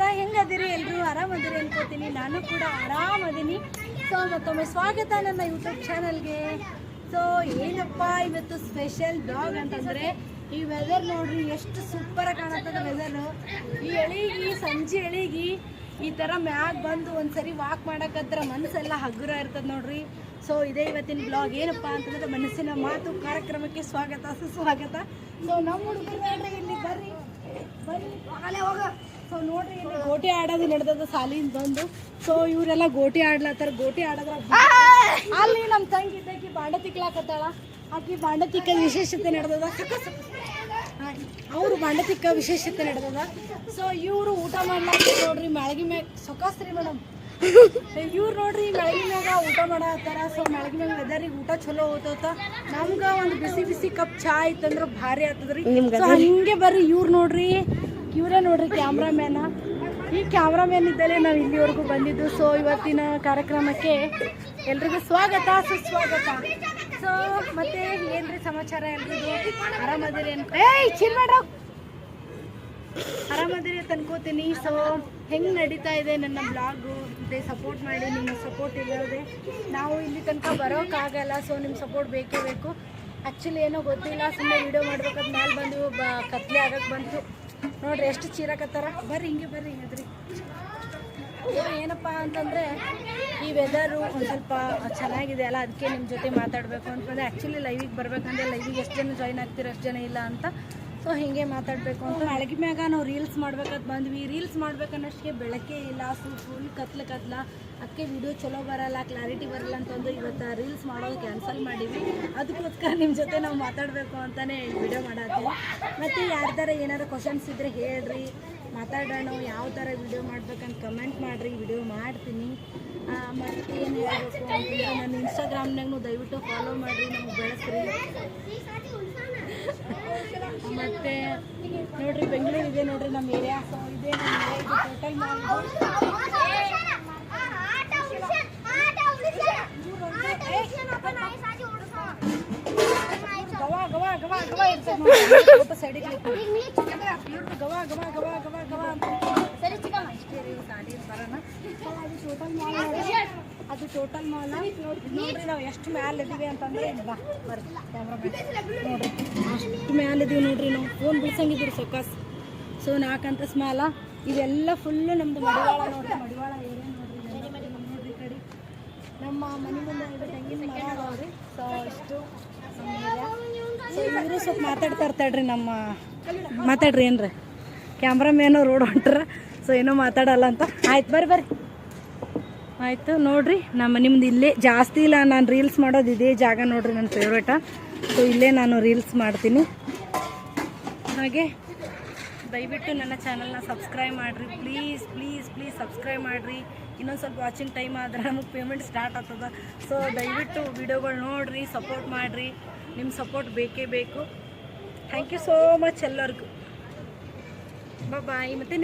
ನಮಸ್ಕಾರ. ಹೆಂಗದಿರಿ ಎಲ್ಲರೂ ಆರಾಮದಿರಿ ಅನ್ಕೋತೀನಿ. ನಾನು ಕೂಡ ಆರಾಮದೀನಿ ಸೊ ಮತ್ತೊಮ್ಮೆ ಸ್ವಾಗತ ನನ್ನ ಯೂಟ್ಯೂಬ್ ಚಾನಲ್ಗೆ. ಸೊ ಏನಪ್ಪ ಇವತ್ತು ಸ್ಪೆಷಲ್ ಬ್ಲಾಗ್ ಅಂತಂದರೆ, ಈ ವೆದರ್ ನೋಡ್ರಿ, ಎಷ್ಟು ಸೂಪರಾಗಿ ಕಾಣತ್ತದ ವೆದರು ಈ ಎಳಿಗಿ, ಸಂಜೆ ಎಳಿಗಿ ಈ ಥರ ಮ್ಯಾಗ ಬಂದು ಒಂದ್ಸರಿ ವಾಕ್ ಮಾಡಕತ್ರ ಮನಸ್ಸೆಲ್ಲ ಹಗುರ ಇರ್ತದೆ ನೋಡ್ರಿ. ಸೊ ಇದೇ ಇವತ್ತಿನ ಬ್ಲಾಗ್ ಏನಪ್ಪ ಅಂತಂದ್ರೆ ಮನಸ್ಸಿನ ಮಾತು ಕಾರ್ಯಕ್ರಮಕ್ಕೆ ಸ್ವಾಗತ ಸುಸ್ವಾಗತ. ಸೊ ನಮ್ಮ ಹುಡುಗರು ನೋಡ್ರಿ ಇಲ್ಲಿ ಬರ್ರಿ. ಬರ್ರಿ ಆಲೇ ಹೋಗ. ಸೊ ನೋಡ್ರಿ ಇಲ್ಲಿ ಗೋಟಿ ಆಡೋದು ನಡೆದದ ಸಾಲಿಂದ ಬಂದು. ಸೊ ಇವರೆಲ್ಲ ಗೋಟಿ ಆಡ್ಲತ್ತಾರ. ಗೋಟಿ ಆಡೋದ್ರ ಅಲ್ಲಿ ನಮ್ಮ ತಂಗಿ ತಂಗಿ ಬಾಂಡ ತಿಕ್ಲಾಕತ್ತಾಳ. ಆಕಿ ಬಾಂಡತಿಕ ವಿಶೇಷತೆ ನಡೆದದ ಅವರು ಬಾಂಡತಿಕ ವಿಶೇಷತೆ ನಡೆದದ. ಸೊ ಇವರು ಊಟ ಮಾಡ್ಲಾಕ ನೋಡ್ರಿ ಮ್ಯಾಳಗಿ ಮ್ಯಾಗ ಸೊಕಾಸ್ರಿ ಮೇಡಮ್ ಇವ್ರು ನೋಡ್ರಿ ಮ್ಯಾಳಗಿ ಮ್ಯಾಗ ಊಟ ಮಾಡತ್ತಾರ. ಸೊ ಮ್ಯಾಳಗಿ ಮ್ಯಾಗ ವೆದರಿಗೆ ಊಟ ಚಲೋ ಹೋತೋತ ನಮ್ಗ ಒಂದು ಬಿಸಿ ಬಿಸಿ ಕಪ್ ಚಾ ಇತ್ತಂದ್ರ ಭಾರಿ ಆಗ್ತದ್ರಿ ಸೊ ಹಿಂಗೆ ಬರ್ರಿ ಇವ್ರು ನೋಡ್ರಿ. ಇವರೇ ನೋಡ್ರಿ ಕ್ಯಾಮ್ರಾಮ್ಯಾನ ಈ ಕ್ಯಾಮ್ರಾಮ್ಯಾನ್ ಇದ್ದಲೇ ನಾವು ಇಲ್ಲಿವರೆಗೂ ಬಂದಿದ್ದು. ಸೊ ಇವತ್ತಿನ ಕಾರ್ಯಕ್ರಮಕ್ಕೆ ಎಲ್ರಿಗೂ ಸ್ವಾಗತ. ಸುಸ್ವಾಗತ ಸೊ ಮತ್ತೆ ಏನ್ರಿ ಸಮಾಚಾರ ಎಲ್ರಿಗೂ? ಆರಾಮದಿರಿ ಏಯ್ ಚಿಲ್ ಮಾಡ್ರ. ಆರಾಮದಿರಿ ಅಂತ ಅನ್ಕೋತೀನಿ. ಸೊ ಹೆಂಗೆ ನಡೀತಾ ಇದೆ ನನ್ನ ಬ್ಲಾಗು ಮತ್ತೆ ಸಪೋರ್ಟ್ ಮಾಡಿ ನಿಮ್ಮ ಸಪೋರ್ಟ್ ಇಲ್ಲದೆ ನಾವು ಇಲ್ಲಿ ತನಕ ಬರೋಕ್ಕಾಗಲ್ಲ ಸೊ ನಿಮ್ಮ ಸಪೋರ್ಟ್ ಬೇಕೇ ಬೇಕು. ಆ್ಯಕ್ಚುಲಿ ಏನೋ ಗೊತ್ತಿಲ್ಲ ಸುಮ್ಮನೆ ವಿಡಿಯೋ ಮಾಡ್ಬೇಕಾದ ಮೇಲೆ ಬಂದು ಬ ಕತ್ಲೆ ಆಗಕ್ಕೆ ಬಂತು. ನೋಡ್ರಿ ಎಷ್ಟು ಚೀರಕತ್ತಾರ? ಬರ್ರಿ ಹಿಂಗೆ ಬರ್ರಿ ಹೆದ್ರಿ. ಏನಪ್ಪ ಅಂತಂದರೆ, ಈ ವೆದರು ಒಂದು ಸ್ವಲ್ಪ ಚೆನ್ನಾಗಿದೆ ಅಲ್ಲ, ಅದಕ್ಕೆ ನಿಮ್ಮ ಜೊತೆ ಮಾತಾಡಬೇಕು ಅಂತಂದರೆ ಆ್ಯಕ್ಚುಲಿ ಲೈವಿಗೆ ಬರಬೇಕಂದ್ರೆ ಲೈವಿಗೆ ಎಷ್ಟು ಜನ ಜಾಯ್ನ್ ಆಗ್ತೀರ, ಎಷ್ಟು ಜನ ಇಲ್ಲ ಅಂತ ಸೊ ಹಿಂಗೆ ಮಾತಾಡಬೇಕು ಅಂತ. ಬೆಳಗ್ಗೆ ಮ್ಯಾಗ ನಾವು ರೀಲ್ಸ್ ಮಾಡ್ಬೇಕಂತ ಬಂದ್ವಿ. ರೀಲ್ಸ್ ಮಾಡ್ಬೇಕನ್ನಷ್ಟೇ ಬೆಳಕೆ ಇಲ್ಲ ಸೊ ಫುಲ್ ಕತ್ಲ ಕತ್ಲ. ಅಕ್ಕೆ ವಿಡಿಯೋ ಚಲೋ ಬರಲ್ಲ ಕ್ಲಾರಿಟಿ ಬರಲ್ಲ ಅಂತಂದು ಇವತ್ತು ರೀಲ್ಸ್ ಮಾಡೋದು ಕ್ಯಾನ್ಸಲ್ ಮಾಡೀವಿ. ಅದಕ್ಕೋಸ್ಕರ ನಿಮ್ಮ ಜೊತೆ ನಾವು ಮಾತಾಡಬೇಕು ಅಂತಲೇ ವಿಡಿಯೋ ಮಾಡತ್ತೀವಿ. ಮತ್ತು ಯಾರ್ದಾರ ಏನಾರು ಕ್ವಶನ್ಸ್ ಇದ್ದರೆ ಹೇಳ್ರಿ. ಮಾತಾಡೋಣ, ಯಾವ ಥರ ವಿಡಿಯೋ ಮಾಡ್ಬೇಕಂತ ಕಮೆಂಟ್ ಮಾಡಿರಿ. ವಿಡಿಯೋ ಮಾಡ್ತೀನಿ. ಮತ್ತು ಏನು ಹೇಳಬೇಕು ಅಂತಂದ್ರೆ ನನ್ನ ಇನ್ಸ್ಟಾಗ್ರಾಮ್ನಾಗೂ ದಯವಿಟ್ಟು ಫಾಲೋ ಮಾಡಿರಿ. ನಮಗೆ ಬೆಳೆಸ್ರಿ. ನೋಡ್ರಿ ಬೆಂಗಳೂರು ಇದೆ ನೋಡ್ರಿ ನಮ್ಮ ಏರಿಯಾ ಸೊ ಇದೆ ನಮ್ಮ ಏರಿಯಾ ಇದು ಟೋಟಲ್ ಮಾಡಿ ಗವಾ ಗವಾ ಗವಾ ಗವಾ ಇರ್ತದೆ ಫೋಟೋ ಸೈಡಿಗೆ ಇವ್ರದ್ದು ಗವಾ ಗವಾ ಗವಾ ಗವಾ ಗವಾ ಅಂತ. ಇಷ್ಟೇ ರೀ ಗಾಡಿ ಬರೋಣ ಸೊ ಅದು ಟೋಟಲ್ ಮಾಲ್ ಅದು ಟೋಟಲ್ ಮಾಲ್? ನೋಡ್ರಿ ನಾವು ಎಷ್ಟು ಮ್ಯಾಲ ಇದೀವಿ ಅಂತಂದ್ರೆ ಬಾ, ಬರ್ರಿ ನೋಡ್ರಿ. ಅಷ್ಟು ಮ್ಯಾಲೆ ಇದೀವಿ ನೋಡ್ರಿ ನಾವು. ಫೋನ್ ಬಿಡ್ಸಂಗಿದ್ರು ಸೊಕಾಸ್ ಸೊ ನಾಲ್ಕಂತ ಸ್ಮಾಲ ಇದೆಲ್ಲ ಫುಲ್ಲು ನಮ್ದು ಮಡಿವಾಳ ನೋಡ್ರಿ, ಮಡಿವಾಳ ಏರಿಯಾ ನೋಡ್ರಿ ನೋಡ್ರಿ ಕಡೆ. ನಮ್ಮ ಮನೆ ಮುಂದೆ ಇದು ತೆಂಗಿನ ಮರ ಸೊ ಇಷ್ಟು. ಸೊ ಇವರು ಸ್ವಲ್ಪ ಮಾತಾಡ್ತಾ ಇರ್ತಾಳ್ರಿ ನಮ್ಮ, ಮಾತಾಡ್ರಿ ಏನ್ರಿ? ಕ್ಯಾಮ್ರಾಮೇನು ರೋಡ್ ಹೊಂಟ್ರ. ಸೊ ಏನೋ ಮಾತಾಡಲ್ಲ ಅಂತ. ಆಯ್ತು, ಬರ್ರಿ ಬರ್ರಿ. ಆಯಿತು, ನೋಡ್ರಿ, ನಮ್ಮ ನಿಮ್ದು ಇಲ್ಲೇ ಜಾಸ್ತಿ ಇಲ್ಲ, ನಾನು ರೀಲ್ಸ್ ಮಾಡೋದು ಇದೇ ಜಾಗ ನೋಡ್ರಿ ನನ್ನ ಫೇವ್ರೇಟ ಸೊ ಇಲ್ಲೇ ನಾನು ರೀಲ್ಸ್ ಮಾಡ್ತೀನಿ. ಹಾಗೆ, ದಯವಿಟ್ಟು ನನ್ನ ಚಾನಲ್ನ ಸಬ್ಸ್ಕ್ರೈಬ್ ಮಾಡಿರಿ. ಪ್ಲೀಸ್ ಪ್ಲೀಸ್ ಪ್ಲೀಸ್ ಸಬ್ಸ್ಕ್ರೈಬ್ ಮಾಡಿರಿ. ಇನ್ನೊಂದು ಸ್ವಲ್ಪ ವಾಚಿಂಗ್ ಟೈಮ್ ಆದ್ರೆ ನಮಗೆ ಪೇಮೆಂಟ್ ಸ್ಟಾರ್ಟ್ ಆಗ್ತದ. ಸೊ ದಯವಿಟ್ಟು ವಿಡಿಯೋಗಳು ನೋಡಿರಿ ಸಪೋರ್ಟ್ ಮಾಡಿರಿ. ನಿಮ್ಮ ಸಪೋರ್ಟ್ ಬೇಕೇ ಬೇಕು. ಥ್ಯಾಂಕ್ ಯು ಸೋ ಮಚ್ ಎಲ್ಲರಿಗೂ. ಬಾಯ್ ಮತ್ತು